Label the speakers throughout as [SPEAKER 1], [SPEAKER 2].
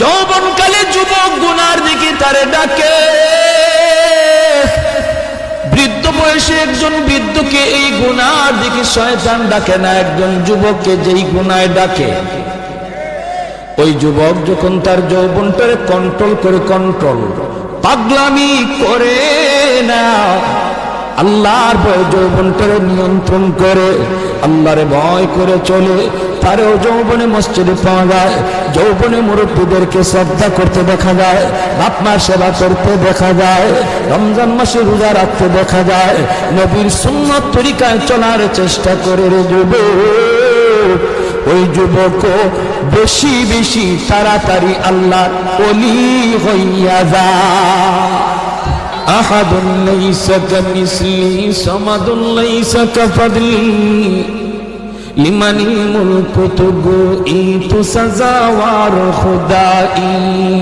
[SPEAKER 1] যৌবনকালে যুবক গুনার দিকে তারে ডাকে। বৃদ্ধ বয়সে একজন বৃদ্ধকে এই গুনার দিকে শয়তান ডাকে না, একজন যুবককে যেই গুনায় ডাকে। ওই যুবক যখন তার যৌবনটারে কন্ট্রোল করে কন্ট্রোল পাগলামি করে না আল্লাহর যৌবনটারে নিয়ন্ত্রণ করে, আল্লাহর ভয় করে চলে। তারেও যৌবনে মসজিদে পাওয়া যায়, যৌবনে মুরব্বীদেরকে শ্রদ্ধা করতে দেখা যায় বাপ মার সেবা করতে দেখা যায়, রমজান মাসে রোজা রাখতে দেখা যায়, নবীর সুন্নত তরিকায় চলার চেষ্টা করে রে ওই যুবক বেশি বেশি তাড়াতাড়ি আল্লাহ অলি হইয়া যা أحد ليس كمثلي صمد ليس كفضلي لمن الملك تقوئت سزاوار خدائي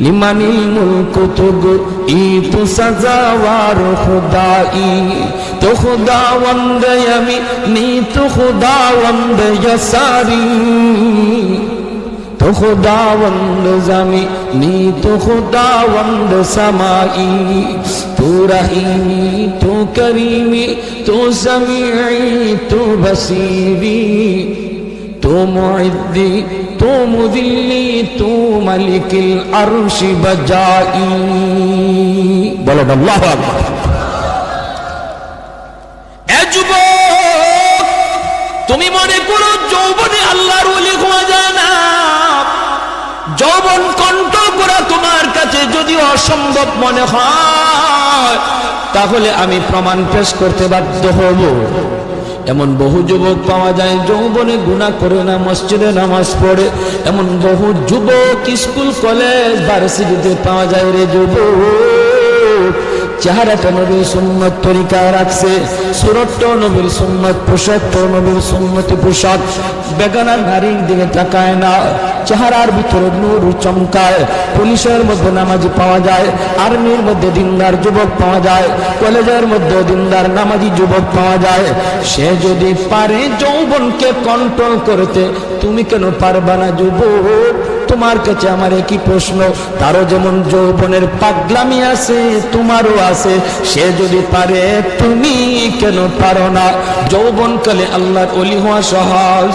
[SPEAKER 1] لمن الملك تقوئت سزاوار خدائي تو خداوند یمینی تو خداوند یساری تو خداوند می تو خداوند سمائی تو رحیمی تو کریمی تو سمیعی تو بصیری تو معدی تو مذلی تو ملک العرش بجائی بولو اللہ اکبر যদি অসম্ভব মনে হয়, তাহলে আমি প্রমাণ পেশ করতে বাধ্য হব। এমন বহু যুবক পাওয়া যায়, যৌবনে গুণা করে না, মসজিদে নামাজ পড়ে। এমন বহু যুবক স্কুল, কলেজ, ভার্সিটিতে পাওয়া যায় রে যুবক। চেহারাটা নবীর সুন্নত তরিকা রাখছে সুরতটাও নবীর সুন্নত পোশাকটাও নবীর সুন্নতি পোশাক বেগানার নারীর দিকে তাকায় না, চেহারার ভিতরে নূর চমকায়, পুলিশের মধ্যে নামাজি পাওয়া যায়, আর্মির মধ্যে দিনদার যুবক পাওয়া যায়, কলেজের মধ্যে দিনদার নামাজি যুবক পাওয়া যায়, সে যদি পারে যৌবনকে কন্ট্রোল করতে, তুমি কেন পারবা না যুবক? তোমার কাছে আমার একই প্রশ্ন। তারও যেমন যৌবনের পাগলামি আছে, তোমারও আছে। সে যদি পারে, তুমি কেন পারো না? যৌবনকালে আল্লাহর অলি হওয়া সহজ।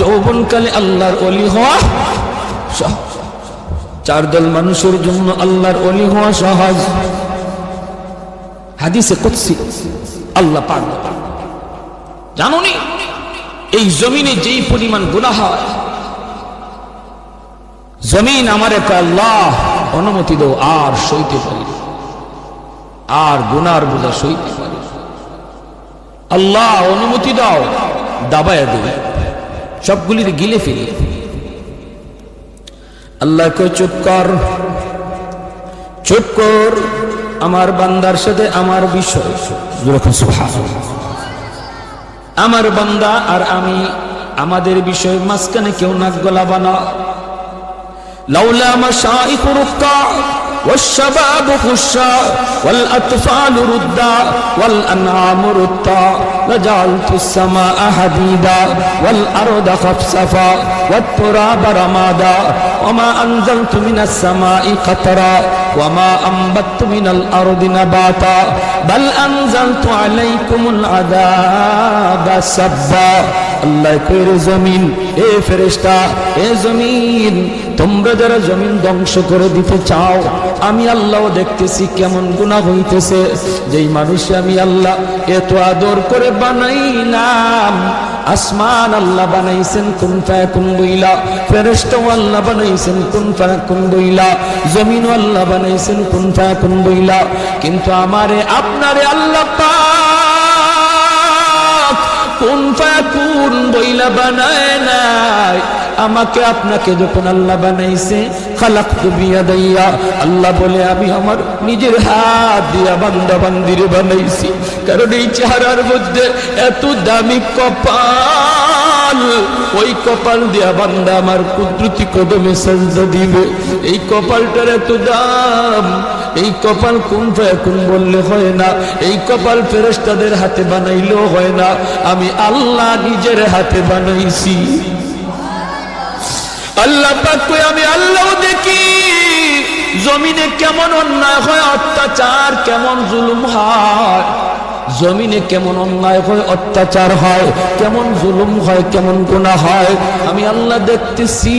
[SPEAKER 1] যৌবনকালে আল্লাহর অলি হওয়া চার দল মানুষের জন্য আল্লাহর অলি হওয়া সহজ। হাদিসে কুৎসি আল্লাহ পাক জানোনি? এই জমিনে যেই পরিমাণ গুনাহ হয় জমিন আমার আল্লাহ, অনুমতি দাও, আর সইতে পারি আর গুনার বোঝা সইতে পারি আল্লাহ, অনুমতি দাও, দাবায় দেবে সবগুলির গিলে ফেলি। আল্লাহকে চুপ কর। চুপ কর, আমার বান্দার সাথে আমার বিষয়। আমার বান্দা আর আমি, আমাদের বিষয় মাঝখানে কেউ নাক গলা বানা لولا مشائخ ركع والشباب خشع والأطفال ردا والأنعام ردا لجعلت السماء حديدا والأرض خفصفا والتراب رمادا وما أنزلت من السماء قطرا وما أنبت من الأرض نباتا بل أنزلت عليكم العذاب سبا আল্লাহ জমিন, এ ফেরেশতা, এ জমিন, তোমরা যারা জমিন ধ্বংস করে দিতে চাও, আমি আল্লাহ দেখতেছি কেমন গুনাহ হইতেছে। যেই মানুষ আমি আল্লাহ এত আদর করে আসমান আল্লাহ বানাইছেন কোন ফায়াকুন বইলা? আল্লাহ বানাইছেন কোন ফায়াকুন বইলা? জমিনও আল্লাহ বানাইছেন কোন বইলা? কিন্তু আমারে, আপনারে আল্লাহ কোন ফায়াকুন বইলা বানায় নাই? আমাকে আপনাকে যখন আল্লাহ বানাইছে খালাক বিয়া দাইয়া আল্লাহ বলে, আমি আমার নিজের হাত দিয়া বান্দা বান্দিরে বানাইছি। কারণ এই চেহারার মধ্যে এত দামি কপাল। ওই কপাল দিয়া বান্দা আমার কুদরতি কদমে সাজদা দিবে। এই কপালটার এত দাম। এই কপাল কোন কোন বললে হয় না? এই কপাল ফেরেস্তাদের হাতে বানাইলেও হয় না। আমি আল্লাহ নিজের হাতে বানাইছি। আল্লাহ পাক আমি আল্লাহ দেখি। জমিনে কেমন অন্যায় হয়, অত্যাচার কেমন জুলুম হয়। জমিনে কেমন অন্যায় হয়, অত্যাচার হয়, কেমন জুলুম হয়, কেমন গুনাহ হয়। আমি আল্লাহ দেখতেছি।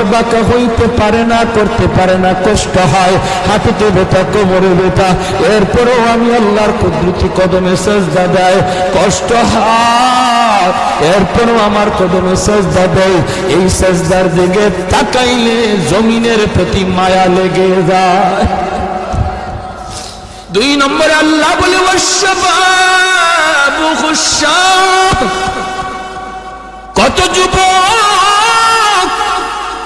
[SPEAKER 1] বাঁকা হইতে পারে না, করতে পারে না, কষ্ট হয়। কোমরে এরপরেও আমি আল্লাহর কদমে দেয় কষ্ট হয়। এরপরও আমার কদমে দেয় এই তাকাইলে জমিনের প্রতি মায়া লেগে যায়। দুই নম্বরে আল্লাহ বলে কত যুবক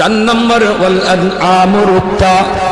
[SPEAKER 1] চার নম্বর আমরুত্তা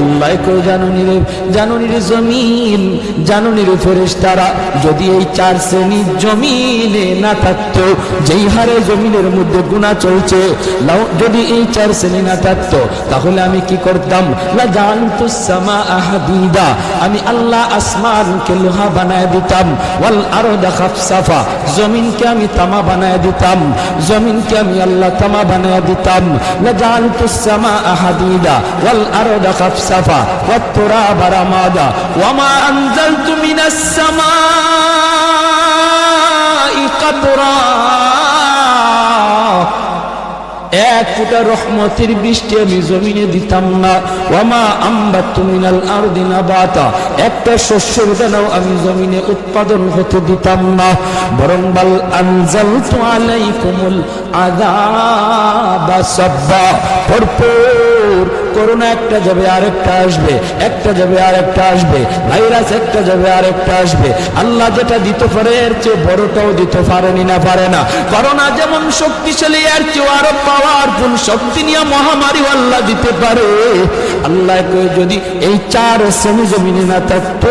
[SPEAKER 1] আল্লাহ কেউ জানুনি রে জানুনি রে জমিন জানুনি রে ফেরেস তারা যদি এই চার শ্রেণির জমিনে না থাকতো, যেই হারে জমিনের মধ্যে গুণা চলছে যদি এই চার শ্রেণি না থাকতো, তাহলে আমি কি করতাম? লা জানতু সামা আহাদিদা আমি আল্লাহ আসমানকে লোহা বানায় দিতাম, ওয়াল আরদা খাফসাফা, জমিনকে আমি তামা বানায় দিতাম, জমিনকে আমি আল্লাহ তামা বানায় দিতাম। লা জানতু সামা আহাদিদা ওয়াল আরদা ওয়াত তুরাবা রামাদা ওয়ামা আনজালতু মিনাস সামাই এক ফুটা রহমতের বৃষ্টি আমি জমিনে দিতাম না। ওয়ামা আম্বা তুমিনাল আর দিনা বাতা একটা শস্যের দানাও আমি জমিনে উৎপাদন হতে দিতাম না। বরং বাল আনজাল তো আলাইকুমুল আযাবা সাব্বা। ভরপুর করোনা একটা যাবে, আরেকটা আসবে, একটা যাবে, আরেকটা আসবে, ভাইরাস একটা যাবে, আরেকটা আসবে। আল্লাহ যেটা দিতে পারে, এর চেয়ে বড়টাও দিতে পারেনি না, পারে না। করোনা যেমন শক্তিশালী, এর চেয়ে আরও পাওয়ারফুল শক্তি নিয়ে মহামারী আল্লাহ দিতে পারে। আল্লাহ যদি এই চার শ্রেণি জমিনে না থাকতো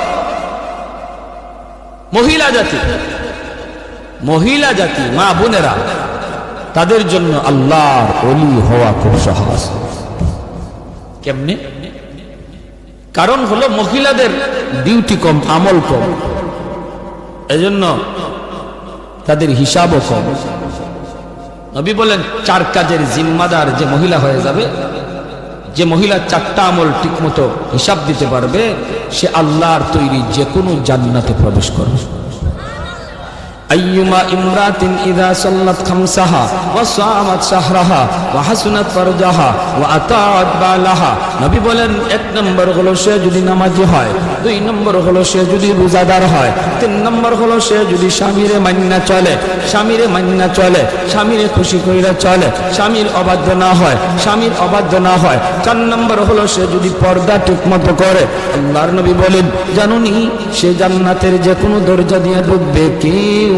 [SPEAKER 1] মহিলা জাতি। মহিলা জাতি, মা বোনেরা, তাদের জন্য আল্লাহর অলি হওয়া খুব সহজ। কেমনে? কারণ হলো মহিলাদের ডিউটি কম, আমল কম। এজন্য তাদের হিসাবও কম। নবী বলেন, চার কাজের জিম্মাদার যে মহিলা হয়ে যাবে যে মহিলা চারটা আমল ঠিকমতো হিসাব দিতে পারবে, সে আল্লাহর তৈরি যে কোনো জান্নাতে প্রবেশ করবে। أيما امرأة إذا صلت خمسها وصامت شهرها وحسنت فرجها وأطاعت بالها নবী বলেন এক নম্বর হলো সে যদি নামাজি হয় দুই নম্বর হলো সে যদি রোজাদার হয় তিন নম্বর হলো সে যদি স্বামীরে মান্না চলে স্বামীরে মান্না চলে স্বামীরে খুশি কইরা চলে স্বামীর অবাধ্য না হয় স্বামীর অবাধ্য না হয় চার নম্বর হলো সে যদি পর্দা ঠিকমতো করে আল্লাহর নবী বলেন জানুনি সে জান্নাতের যে কোনো দরজা দিয়ে ঢুকবে কেউ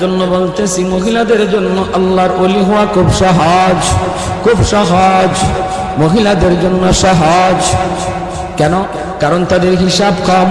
[SPEAKER 1] জন্য বলতেছি, মহিলাদের জন্য আল্লাহর অলি হওয়া খুব সহজ খুব সহজ। মহিলাদের জন্য সহজ। কেন? কারণ তাদের হিসাব কম।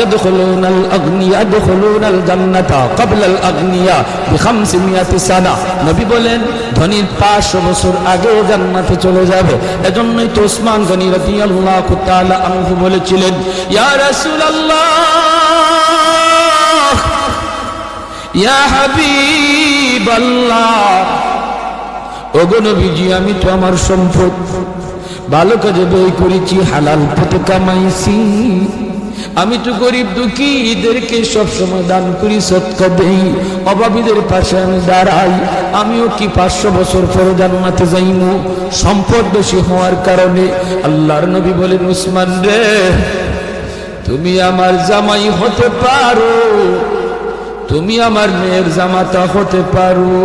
[SPEAKER 1] يدخلون الأغنياء يدخلون الجنة قبل الأغنياء بخمسمائة سنة নবী বলেন ধনীর পাঁচশো বছর আগে জান্নাতে চলে যাবে এজন্যই তো ওসমান গনি রাদিয়াল্লাহু তাআলা আনহু বলেছিলেন ইয়া রাসূলুল্লাহ ইয়া হাবিবাল্লাহ ওগো নবীজি আমি তো আমার সম্পদ ভালো কাজে ব্যয় করেছি হালাল পথে কামাইছি আমি তো গরিব দুঃখীদেরকে সবসময় দান করি সৎকা দেই। অভাবীদের পাশে আমি দাঁড়াই, আমিও কি পাঁচশো বছর পরে জান্নাতে যাইমু? সম্পদ বেশি হওয়ার কারণে আল্লাহর নবী বলেন, উসমান রে, তুমি আমার জামাই হতে পারো, তুমি আমার মেয়ের জামাতা হতে পারো।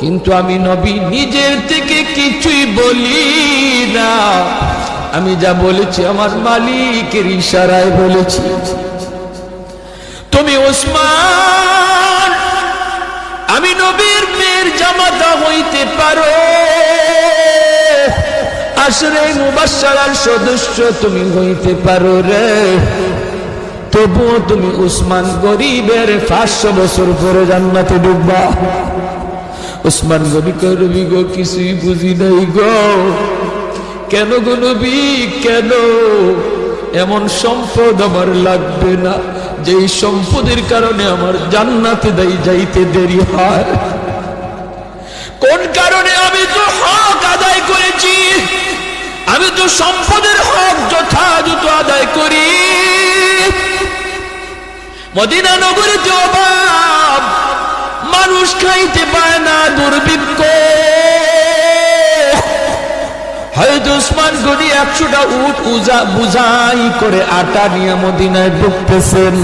[SPEAKER 1] কিন্তু আমি নবী নিজের থেকে কিছুই বলি না। আমি যা বলেছি আমার মালিকের ইশারায় বলেছি। তুমি ওসমান, আমি নবীর মেয়ের জামাতা হইতে পারো। আসরে মুবাসার সদস্য তুমি হইতে পারো রে। তবুও তুমি উসমান গরিবের পাঁচশো বছর পরে জান্নাতে ডুববা। উসমান নবী করবি গো কিছুই বুঝি নাই গো। কেন গুনবি কেন? এমন সম্পদ আমার লাগবে না, যেই সম্পদের কারণে আমার জান্নাতে দেই যাইতে দেরি হয়। কোন কারণে আমি তো হক আদায় করেছি? আমি তো সম্পদের হক যথাযথ আদায় করি। মদিনা নগরে যে অভাব, মানুষ খাইতে পায় না দুর্ভিক্ষ। হয়তো উসমান গনি একশোটা উট উজা বুঝাই করে আটা নিয়ে মদিনায় ঢুকতেছেন।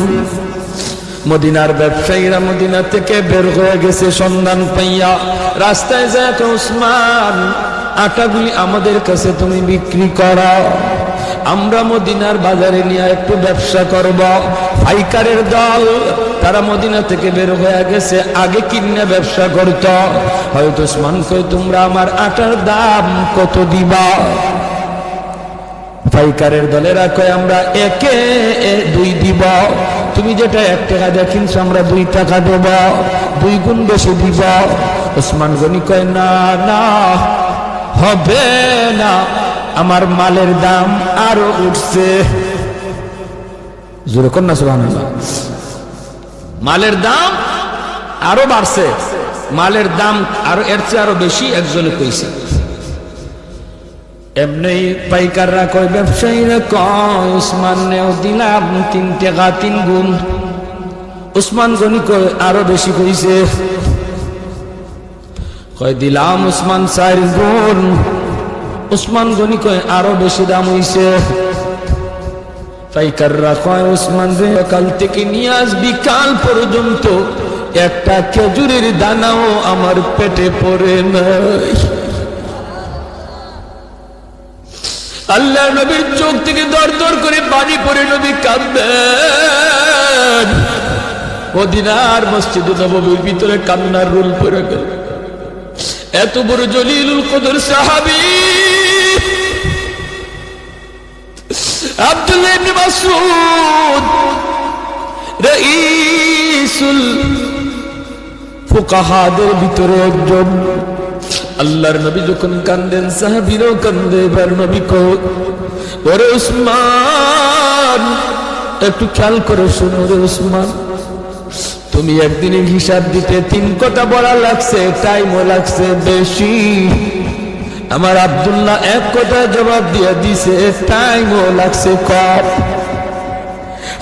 [SPEAKER 1] মদিনার ব্যবসায়ীরা মদিনা থেকে বের হয়ে গেছে সন্ধান পাইয়া। রাস্তায় যায় উসমান, আটাগুলি আমাদের কাছে তুমি বিক্রি করো। আমরা মদিনার বাজারে নিয়ে একটু ব্যবসা করব। পাইকারের দল তারা মদিনা থেকে বের হয়ে গেছে, আগে কিনে ব্যবসা করত। হয়তো উসমান কই তোমরা আমার আটার দাম কত দিবা? পাইকারের দলেরা কয়, আমরা একে দুই দিব। তুমি যেটা এক টাকা দিয়ে কিনছো, আমরা দুই টাকা দেব। দুই গুণ বেশি দিব। ওসমান গনি কয়, না না, হবে না। আমার মালের দাম আরও উঠছে। জোরে কন্যা সুবহানাল্লাহ। মালের দাম আরও বাড়ছে। মালের দাম আরও এর চেয়ে আরও বেশি একজনে কইছে। এমনি পাইকাররা কয়, ব্যবসায়ীরা কয়, উসমান নেও দিলাম তিন টাকা, তিন গুণ। উসমান গনি কয়, আরও বেশি কইছে। কয়, দিলাম উসমান চার গুণ। উসমান গনি কয়, আরও বেশি দাম হইছে। পাইকাররা কয় উসমান রে। কাল থেকে নিয়ে আসবি, কাল পর্যন্ত একটা খেজুরের দানাও আমার পেটে পড়ে নাই। আল্লাহ নবীর চোখ থেকে দর দর করে পানি পড়ে নবী কাঁদবেন। মদিনার মসজিদে নবীর ভিতরে কান্নার রুল পড়ে গেল। এত বড় জলিলুল কদর সাহাবী। আব্দুল্লাহ ইবনে রাইসুল ফুকাহাদের ভিতরে একজন। আল্লাহর নবী যখন কান্দেন, সাহাবীরও কান্দে, এবার নবী কো ওরে উসমান একটু খেয়াল করে শোনো রে উসমান তুমি একদিনের হিসাব দিতে তিন কথা বলা লাগছে, টাইমও লাগছে বেশি। আমার আবদুল্লাহ এক কথা জবাব দিয়ে দিছে টাইমও লাগছে কপ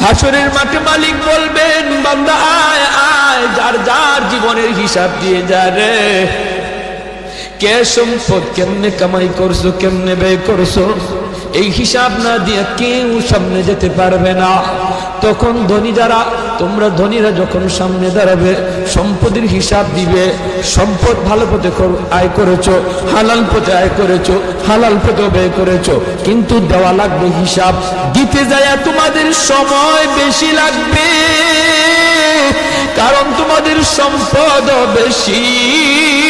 [SPEAKER 1] হাসরের মাঠে মালিক বলবেন, বান্দা, আয় আয়, যার যার জীবনের হিসাব দিয়ে যা রে। কে সম্পদ কেমনে কামাই করছ, কেমনে ব্যয় করছ? এই হিসাব না দিয়ে কেউ সামনে যেতে পারবে না। তখন ধনী যারা, তোমরা ধনীরা যখন সামনে দাঁড়াবে, সম্পদের হিসাব দিবে। সম্পদ ভালো পথে আয় করেছ, হালাল পথে আয় করেছ, হালাল পথে ব্যয় করেছ। কিন্তু দেওয়া লাগবে হিসাব। দিতে যায় তোমাদের সময় বেশি লাগবে। কারণ তোমাদের সম্পদ বেশি।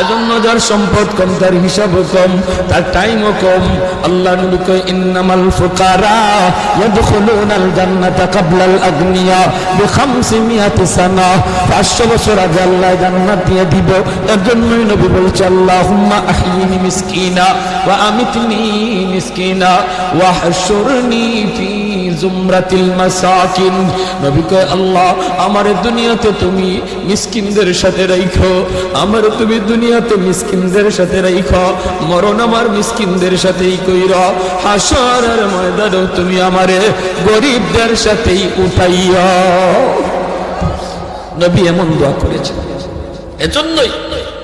[SPEAKER 1] এজন্য যার সম্পদ কম, তার হিসাবও কম, তার টাইমও কম। আল্লাহ নবী কয়, ইন্নামাল ফুকারা ইয়াদখুলুনাল জান্নাতা ক্বাবলাল আগনিয়া বিখামসিমিয়াতি সানা। 500 বছর আগে আল্লাহ দিয়ে দিব। এর জন্যই নবী বলছে, আল্লাহুম্মা আহইনি মিসকিনা জুমরাতিল মাসাকিন। নবী কয়, আল্লাহ, আমার দুনিয়াতে তুমি মিসকিনদের সাথে রাখো আমার তুমি দুনিয়াতে মিসকিনদের সাথে রাখো মরণ আমার মিসকিনদের সাথেই কইর। হাসরের ময়দানও তুমি আমারে গরিবদের সাথেই উঠাইয়া। নবী এমন দোয়া করেছেন। এজন্যই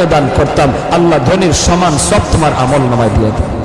[SPEAKER 1] আমিও দান করতাম। আল্লাহ ধনির সমান সব তোমার আমল নামায় দিয়ে দেয়